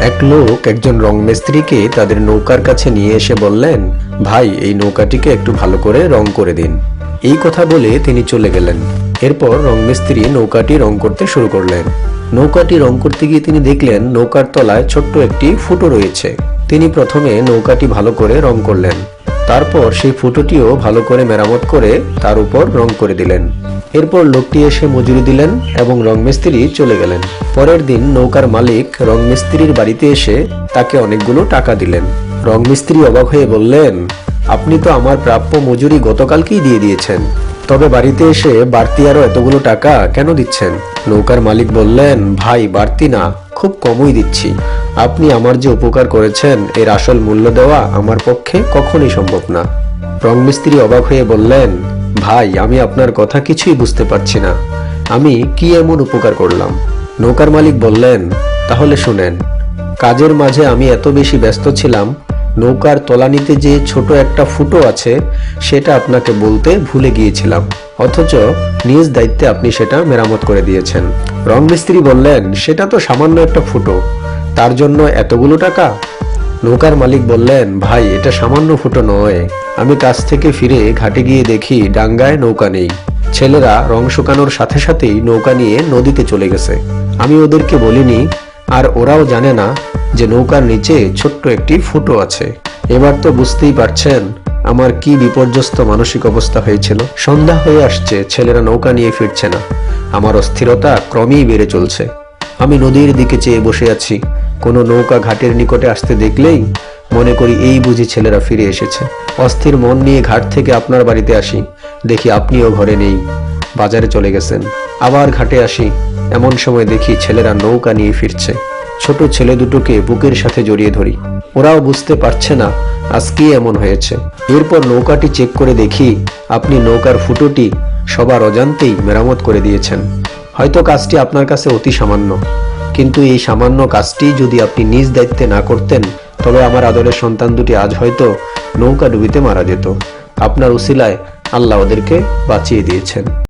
এক লোক একজন রং মিস্ত্রিকে তাদের নৌকার কাছে নিয়ে এসে বললেন, ভাই, এই নৌকাটিকে একটু ভালো করে রং করে দিন। এই কথা বলে তিনি চলে গেলেন। এরপর রং মিস্ত্রি নৌকাটি রং করতে শুরু করলেন। নৌকাটি রং করতে গিয়ে তিনি দেখলেন নৌকার তলায় ছোট্ট একটি ফুটো রয়েছে। তিনি প্রথমে নৌকাটি ভালো করে রং করলেন। তারপর সেই ফুটোটিও ভালো করে মেরামত করে তার উপর রং করে দিলেন। এরপর লোকটি এসে মজুরি দিলেন এবং রং মিস্ত্রি চলে গেলেন। পরের দিন নৌকার মালিক রং মিস্ত্রির বাড়িতে এসে তাকে অনেকগুলো টাকা দিলেন। রং মিস্ত্রি অবাক হয়ে বললেন, আপনি তো আমার প্রাপ্য মজুরি গতকালকেই দিয়ে দিয়েছেন। তবে বাড়িতে এসে বাড়তি আরও এতগুলো টাকা কেন দিচ্ছেন? নৌকার মালিক বললেন, ভাই, বাড়তি না, খুব কমই দিচ্ছি। আপনি আমার যে উপকার করেছেন, এর আসল মূল্য দেওয়া আমার পক্ষে কখনই সম্ভব না। রং মিস্ত্রি অবাক হয়ে বললেন, ভাই, আমি আপনার কথা কিছুই বুঝতে পারছি না। আমি কি এমন উপকার করলাম? নৌকার মালিক বললেন, তাহলে শুনেন, কাজের মাঝে আমি এত বেশি ব্যস্ত ছিলাম, নৌকার তলানিতে যে ছোট একটা ফুটো আছে, সেটা আপনাকে বলতে ভুলে গিয়েছিলাম। অথচ নিজ দায়িত্বে আপনি সেটা মেরামত করে দিয়েছেন। রং মিস্ত্রি বললেন, সেটা তো সামান্য একটা ফুটো। তার জন্য এতগুলো টাকা? নৌকার মালিক বললেন, ভাই, এটা সামান্য ফুটো নয়। আমি কাছ থেকে ফিরে ঘাটে গিয়ে দেখি ডাঙ্গায় নৌকা নেই। ছেলেরা রং শুকানোর সাথে সাথেই নৌকা নিয়ে নদীতে চলে গেছে। আমি ওদেরকে বলিনি, আর ওরাও জানে না যে নৌকার নিচে ছোট্ট একটি ফুটো আছে। এবার তো বুঝতেই পারছেন আমার কি বিপর্যস্ত মানসিক অবস্থা হয়েছিল। সন্ধ্যা হয়ে আসছে, ছেলেরা নৌকা নিয়ে ফিরছে না। আমার অস্থিরতা ক্রমেই বেড়ে চলছে। আমি নদীর দিকে চেয়ে বসে আছি। কোনো নৌকা ঘাটের নিকটে আসতে দেখলেই মনে করি এই বুঝি ছেলেরা ফিরে এসেছে। অস্থির মন নিয়ে ঘাট থেকে আপনার বাড়িতে আসি। দেখি আপনিও ঘরে নেই। বাজারে চলে গেছেন। আবার ঘাটে আসি। এমন সময় দেখি ছেলেরা নৌকা নিয়ে ফিরছে। ছোট ছেলে দুটোকে বুকের সাথে জড়িয়ে ধরি। ওরাও বুঝতে পারছে না আজ কি এমন হয়েছে। এরপর নৌকাটি চেক করে দেখি আপনি নৌকার ফুটোটি সবার অজান্তেই মেরামত করে দিয়েছেন। হয়তো কাজটি আপনার কাছে অতি সামান্য। কিন্তু এই সামান্য কাজটি যদি আপনি নিজ দায়িত্বে না করতেন, তবে আমার আদরের সন্তান দুটি আজ হয়তো নৌকা ডুবিতে মারা যেত। আপনার উসিলায় আল্লাহ ওদেরকে বাঁচিয়ে দিয়েছেন।